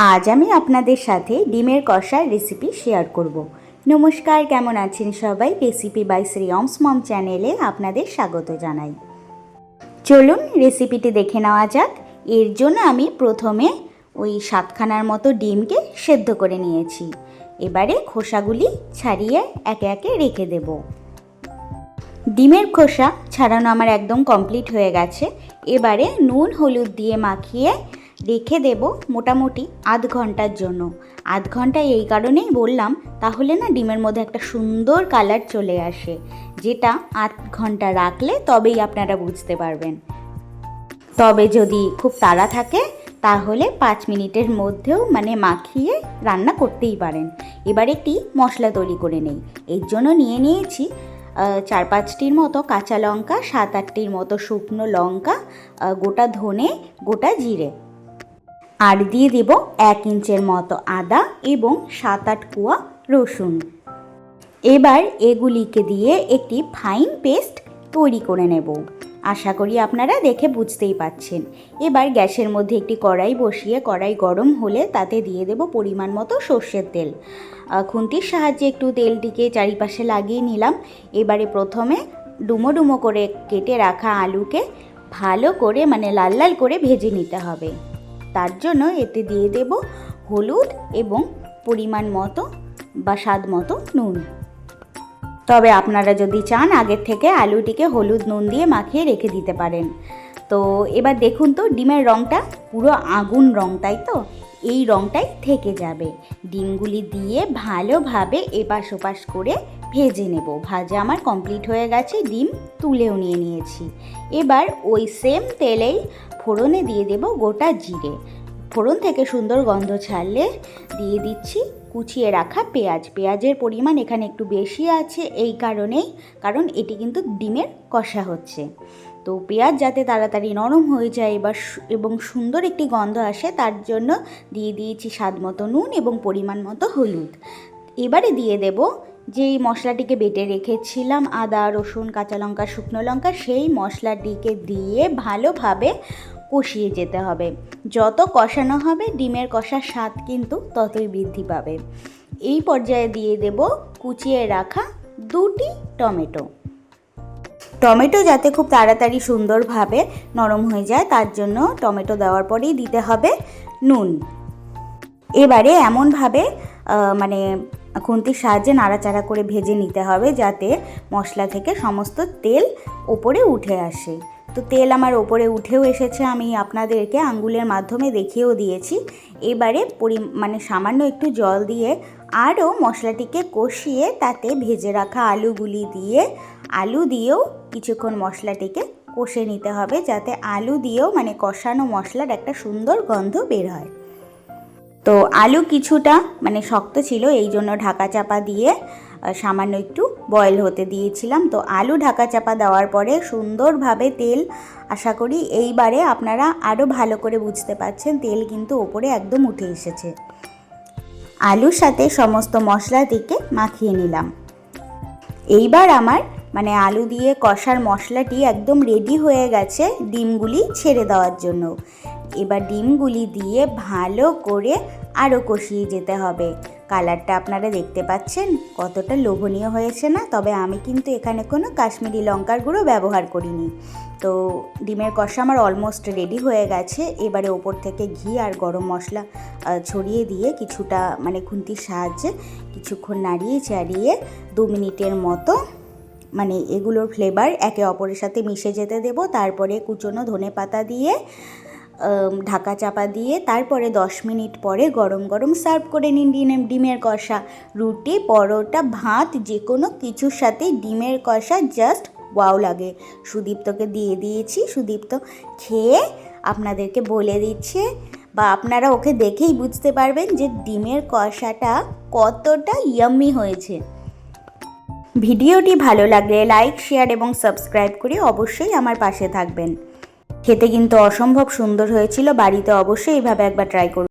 আজ আমি আপনাদের সাথে ডিমের কষার রেসিপি শেয়ার করব। নমস্কার, কেমন আছেন সবাই? রেসিপি বাই শ্রী শ্রীয়মস মম চ্যানেলে আপনাদের স্বাগত জানাই। চলুন রেসিপিটি দেখে নেওয়া যাক। এর জন্য আমি প্রথমে ওই সাতখানার মতো ডিমকে সেদ্ধ করে নিয়েছি। এবারে খোসাগুলি ছাড়িয়ে একে একে রেখে দেব। ডিমের খোসা ছাড়ানো আমার একদম কমপ্লিট হয়ে গেছে। এবারে নুন, হলুদ দিয়ে মাখিয়ে রেখে দেব মোটামুটি আধ ঘণ্টার জন্য। আধ ঘণ্টা এই কারণেই বললাম, তাহলে না ডিমের মধ্যে একটা সুন্দর কালার চলে আসে, যেটা আধ ঘণ্টা রাখলে তবেই আপনারা বুঝতে পারবেন। তবে যদি খুব তাড়া থাকে, তাহলে পাঁচ মিনিটের মধ্যেও মানে মাখিয়ে রান্না করতেই পারেন। এবার একটি মশলা তৈরি করে নেই। এর জন্য নিয়ে নিয়েছি চার পাঁচটির মতো কাঁচা লঙ্কা, সাত আটটির মতো শুকনো লঙ্কা গোটা ধনে, গোটা জিরে। আর দিয়ে দেব এক ইঞ্চের মতো আদা এবং সাত আট কুয়া রসুন। এবার এগুলিকে দিয়ে একটি ফাইন পেস্ট তৈরি করে নেব। আশা করি আপনারা দেখে বুঝতেই পাচ্ছেন। এবার গ্যাসের মধ্যে একটি কড়াই বসিয়ে কড়াই গরম হলে তাতে দিয়ে দেব পরিমাণ মতো সর্ষের তেল। খুন্তির সাহায্যে একটু তেলটিকে চারিপাশে লাগিয়ে নিলাম। এবারে প্রথমে ডুমো ডুমো করে কেটে রাখা আলুকে ভালো করে মানে লাল লাল করে ভেজে নিতে হবে। তার জন্য এতে দিয়ে দেব হলুদ এবং পরিমাণ মতো বা স্বাদ মতো নুন। তবে আপনারা যদি চান, আগের থেকে আলুটিকে হলুদ নুন দিয়ে মাখিয়ে রেখে দিতে পারেন। তো এবার দেখুন তো, ডিমের রঙটা পুরো আগুন রং, তাই তো? এই রঙটাই থেকে যাবে। ডিমগুলি দিয়ে ভালোভাবে এপাশ ওপাশ করে ভেজে নেব। ভাজা আমার কমপ্লিট হয়ে গেছে, ডিম তুলেও নিয়ে নিয়েছি। এবার ওই সেম তেলেই ফোড়নে দিয়ে দেব গোটা জিরে। ফোড়ন থেকে সুন্দর গন্ধ ছাড়লে দিয়ে দিচ্ছি কুচিয়ে রাখা পেঁয়াজ। পেঁয়াজের পরিমাণ এখানে একটু বেশি আছে এই কারণেই, কারণ এটি কিন্তু ডিমের কষা হচ্ছে। তো পেঁয়াজ যাতে তাড়াতাড়ি নরম হয়ে যায় এবার এবং সুন্দর একটি গন্ধ আসে, তার জন্য দিয়ে দিয়েছি স্বাদ মতো নুন এবং পরিমাণ মতো হলুদ। এবারে দিয়ে দেব যেই মশলাটিকে বেটে রেখেছিলাম, আদা, রসুন, কাঁচা লঙ্কা, শুকনো লঙ্কা, সেই মশলাটিকে দিয়ে ভালোভাবে কষিয়ে যেতে হবে। যত কষানো হবে, ডিমের কষার স্বাদ কিন্তু ততই বৃদ্ধি পাবে। এই পর্যায়ে দিয়ে দেব কুচিয়ে রাখা দুটি টমেটো। টমেটো যাতে খুব তাড়াতাড়ি সুন্দরভাবে নরম হয়ে যায়, তার জন্য টমেটো দেওয়ার পরেই দিতে হবে নুন। এবারে এমনভাবে মানে খুন্তির সাহায্যে নাড়াচাড়া করে ভেজে নিতে হবে যাতে মশলা থেকে সমস্ত তেল ওপরে উঠে আসে। তো তেল আমার ওপরে উঠেও এসেছে, আমি আপনাদেরকে আঙ্গুলের মাধ্যমে দেখিয়েও দিয়েছি। এবারে পরি মানে সামান্য একটু জল দিয়ে আরও মশলাটিকে কষিয়ে তাতে ভেজে রাখা আলুগুলি দিয়ে, আলু দিয়েও কিছুক্ষণ মশলাটিকে কষে নিতে হবে যাতে আলু দিয়েও মানে কষানো মশলার একটা সুন্দর গন্ধ বের হয়। তো আলু কিছুটা মানে শক্ত ছিল, এই জন্য ঢাকা চাপা দিয়ে সামান্য একটু বয়েল হতে দিয়েছিলাম। তো আলু ঢাকা চাপা দেওয়ার পরে সুন্দরভাবে তেল, আশা করি এইবারে আপনারা আরও ভালো করে বুঝতে পারছেন, তেল কিন্তু ওপরে একদম উঠে এসেছে। আলুর সাথে সমস্ত মশলা দিকে মাখিয়ে নিলাম। এইবার আমার মানে আলু দিয়ে কষার মশলাটি একদম রেডি হয়ে গেছে ডিমগুলি ছেড়ে দেওয়ার জন্য। এবার ডিমগুলি দিয়ে ভালো করে আরও কষিয়ে যেতে হবে। কালারটা আপনারা দেখতে পাচ্ছেন। কতটা লোভনীয় হয়েছে না? তবে আমি কিন্তু এখানে কোনো কাশ্মীরি লঙ্কার গুঁড়ো ব্যবহার করিনি। তো ডিমের কষা আমার অলমোস্ট রেডি হয়ে গেছে। এবারে ওপর থেকে ঘি আর গরম মশলা ছড়িয়ে দিয়ে কিছুটা মানে খুন্তির সাহায্যে কিছুক্ষণ নাড়িয়ে চাড়িয়ে দু মিনিটের মতো মানে এগুলোর ফ্লেভার একে অপরের সাথে মিশে যেতে দেব। তারপরে কুচনো ধনে পাতা দিয়ে ঢাকা চাপা দিয়ে তারপরে দশ মিনিট পরে গরম গরম সার্ভ করে নিন ডিম, ডিমের কষা। রুটি, পরোটা, ভাত যে কোনো কিছুর সাথে ডিমের কষা জাস্ট ওয়াও লাগে। সুদীপ্তকে দিয়ে দিয়েছি। সুদীপ্ত খেয়ে আপনাদেরকে বলে দিচ্ছে বা আপনারা ওকে দেখেই বুঝতে পারবেন যে ডিমের কষাটা কতটা ইয়াম্মি হয়েছে। ভিডিওটি ভালো লাগলে লাইক শেয়ার এবং সাবস্ক্রাইব করে অবশ্যই আমার পাশে থাকবেন। খেতে কিন্তু অসম্ভব সুন্দর হয়েছিল বাড়িতে অবশ্যই এইভাবে একবার ট্রাই করুন।